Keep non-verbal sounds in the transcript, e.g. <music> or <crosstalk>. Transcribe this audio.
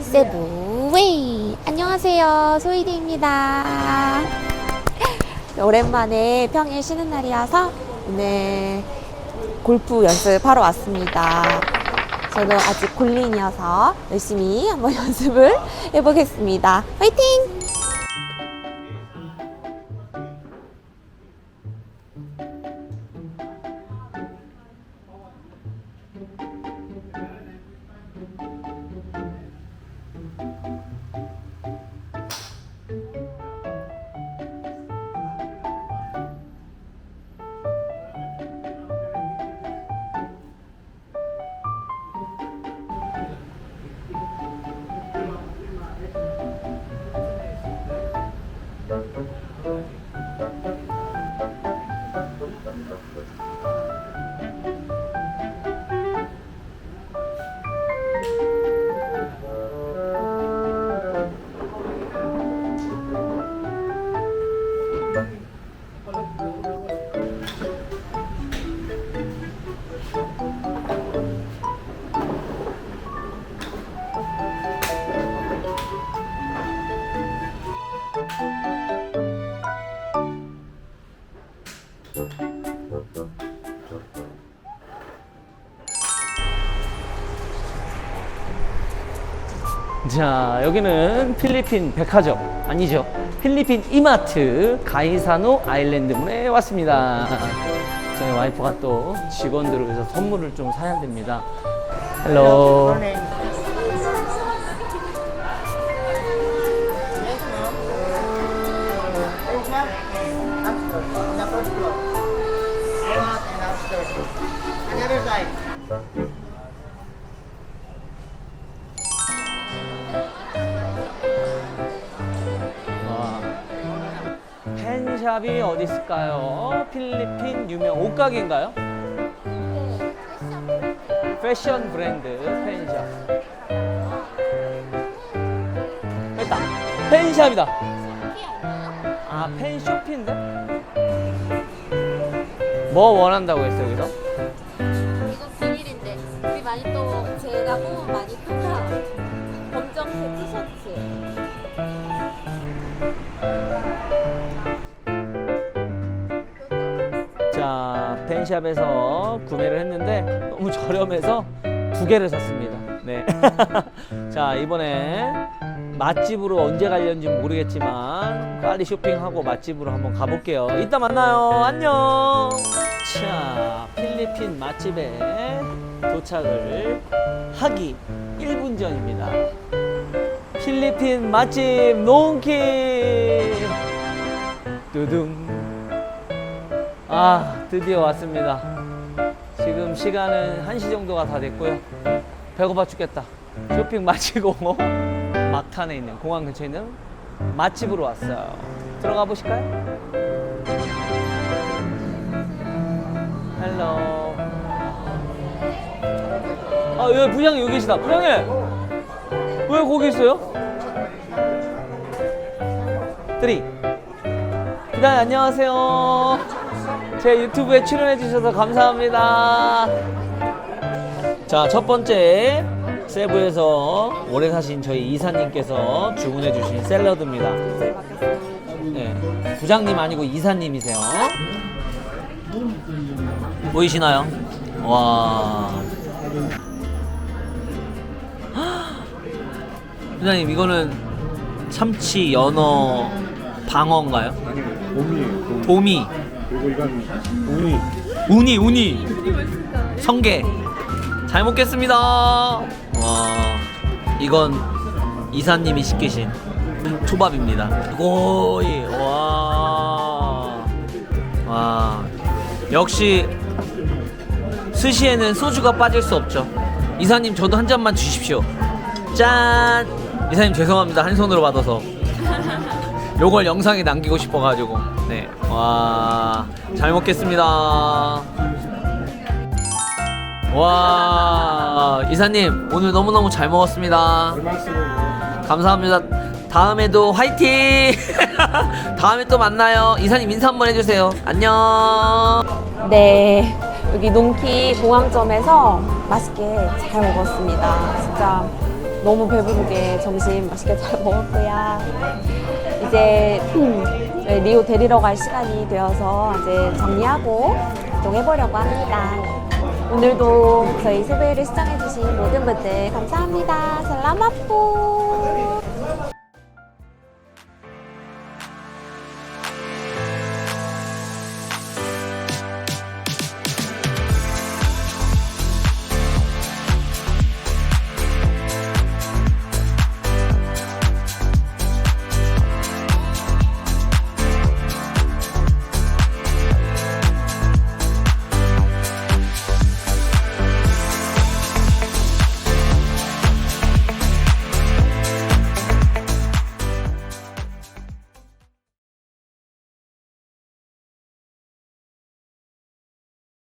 세부웨이. 안녕하세요. 소이디입니다. 오랜만에 평일 쉬는 날이어서 오늘 골프 연습하러 왔습니다. 저도 아직 골린이어서 열심히 한번 <laughs> 연습을 해보겠습니다. 화이팅! 자, 여기는 필리핀 백화점 아니죠? 필리핀 이마트 가이사노 아일랜드 문에 왔습니다. 저희 와이프가 또 직원들을 위해서 선물을 좀 사야 됩니다. 헬로. 펜샵이 어디 있을까요? 필리핀 유명 옷가게인가요? 패션 브랜드 펜샵. 됐다. 펜샵이다. 아, 펜쇼피인데? 뭐 원한다고 했어요, 여기서? 이거 비닐인데 우리 많이 또 제가 뽑으면 많이 통하 검정색 티셔츠 자, 펜샵에서 구매를 했는데 너무 저렴해서 두 개를 샀습니다. 네. <laughs> 자, 이번에 맛집으로 언제 가려는지 모르겠지만 빨리 쇼핑하고 맛집으로 한번 가볼게요. 이따 만나요. 안녕. 자, 필리핀 맛집에 도착을 하기 1분 전입니다. 필리핀 맛집 농키 두둥 아 드디어 왔습니다 지금 시간은 1시 정도가 다 됐고요 배고파 죽겠다 쇼핑 마치고 <laughs> 막탄에 있는 공항 근처에 있는 맛집으로 왔어요. 들어가 보실까요? 헬로 아 여기 부장님 여기 계시다. 부장님 왜 거기 있어요? 쓰리 부장님 안녕하세요. 제 유튜브에 출연해 주셔서 감사합니다. 자, 첫 번째 세부에서 오래 사신 저희 이사님께서 주문해 주신 샐러드입니다. 네, 부장님 아니고 이사님이세요. 보이시나요? 와. <gasps> 부장님 이거는 참치, 연어, 방어인가요? 봄이 도미. 그리고 이건 우니 우니 우니 성게 잘 먹겠습니다. 와 이건 이사님이 시키신 초밥입니다. 고이 와, 와 역시 스시에는 소주가 빠질 수 없죠. 이사님 저도 한 잔만 주십시오. 짠! 이사님 죄송합니다. 한 손으로 받아서. 요걸 영상에 남기고 싶어가지고. 네. 네와잘 먹겠습니다 와 이사님 오늘 너무너무 잘 먹었습니다. 감사합니다. 다음에도 화이팅! <laughs> 다음에 또 만나요. 이사님 인사 한번 해주세요. 안녕. 네 여기 농키 공항점에서 맛있게 잘 먹었습니다. 진짜 너무 배부르게 점심 맛있게 잘 <laughs> 먹었고요. 이제 네, 리오 데리러 갈 시간이 되어서 이제 정리하고 이동해보려고 합니다. 오늘도 저희 세배를 시청해주신 모든 분들 감사합니다. 살라마포.